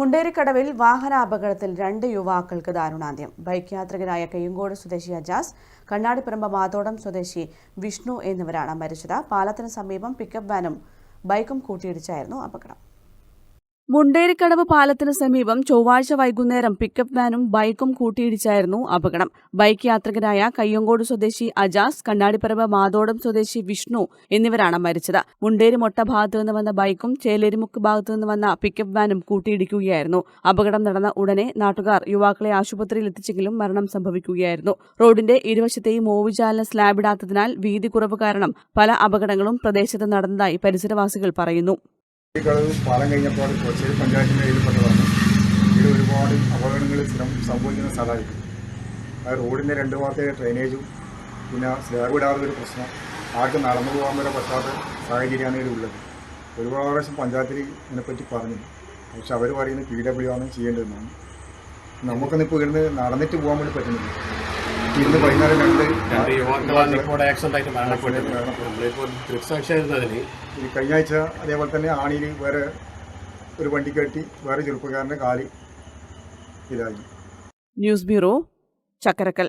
മുണ്ടേരിക്കടവിൽ വാഹനാപകടത്തിൽ രണ്ട് യുവാക്കൾക്ക് ദാരുണാന്ത്യം. ബൈക്ക് യാത്രികനായ കയ്യങ്കോട് സ്വദേശി അജാസ് കണ്ണാടിപ്പറമ്പ് മാതോടം സ്വദേശി വിഷ്ണു എന്നിവരാണ് മരിച്ചത്. പാലത്തിന് സമീപം പിക്കപ്പ് വാനും ബൈക്കും കൂട്ടിയിടിച്ചായിരുന്നു അപകടം. മുണ്ടേരിക്കടവ് പാലത്തിന് സമീപം ചൊവ്വാഴ്ച വൈകുന്നേരം പിക്കപ്പ് വാനും ബൈക്കും കൂട്ടിയിടിച്ചായിരുന്നു അപകടം. ബൈക്ക് യാത്രികരായ കയ്യങ്കോട് സ്വദേശി അജാസ് കണ്ണാടിപ്പറമ്പ് മാതോടം സ്വദേശി വിഷ്ണു എന്നിവരാണ് മരിച്ചത്. മുണ്ടേരി മൊട്ട ഭാഗത്തു നിന്ന് വന്ന ബൈക്കും ചേലേരിമുക്ക് ഭാഗത്തു നിന്ന് വന്ന പിക്കപ്പ് വാനും കൂട്ടിയിടിക്കുകയായിരുന്നു. അപകടം നടന്ന ഉടനെ നാട്ടുകാർ യുവാക്കളെ ആശുപത്രിയിൽ എത്തിച്ചെങ്കിലും മരണം സംഭവിക്കുകയായിരുന്നു. റോഡിന്റെ ഇരുവശത്തെയും ഓവുചാലിന് സ്ലാബിടാത്തതിനാൽ വീതി കുറവ് കാരണം പല അപകടങ്ങളും പ്രദേശത്ത് നടന്നതായി പരിസരവാസികൾ പറയുന്നു. ഈ കളവ് പാലം കഴിഞ്ഞപ്പോൾ കൊച്ചേരി പഞ്ചായത്തിന്റെ കയ്യിൽപ്പെട്ടതാണ്. ഇതിൽ ഒരുപാട് അപകടങ്ങൾ സ്ഥിരം സംഭവിക്കുന്ന സ്ഥലമായിരിക്കും. അത് റോഡിന്റെ രണ്ട് ഭാഗത്തെ ഡ്രെയിനേജും പിന്നെ സ്ലാബ് ഇടാതെ ഒരു പ്രശ്നം. ആർക്കും നടന്നു പോകാൻ വരെ പറ്റാത്ത സാഹചര്യമാണ് ഇതിലുള്ളത് ഒരുപാട് പ്രാവശ്യം പഞ്ചായത്തിൽ ഇതിനെപ്പറ്റി പറഞ്ഞു. പക്ഷെ അവർ പറയുന്നത് പി ഡബ്ല്യു ആണ് ചെയ്യേണ്ടതെന്നാണ്. നമുക്കൊന്നിപ്പോൾ ഇവിടുന്ന് നടന്നിട്ട് പോകാൻ വേണ്ടി പറ്റുന്നില്ല. ഇന്ന് വൈകുന്നേരം രണ്ട് രണ്ട് യുവാക്കളാണ് ഇപ്പോൾ ആക്സിഡന്റ് ആയിട്ട് മരണപ്പെട്ടത്. നമ്മളിപ്പോൾ ദൃക്സാക്ഷിയായിരുന്നതിന് ഈ കഴിഞ്ഞ ആഴ്ച അതേപോലെ തന്നെ ആണിയിൽ വേറെ ഒരു വണ്ടി കെട്ടി വേറെ ചെറുപ്പക്കാരന്റെ കാലി ഇതായി. News bureau Chakkarakkal.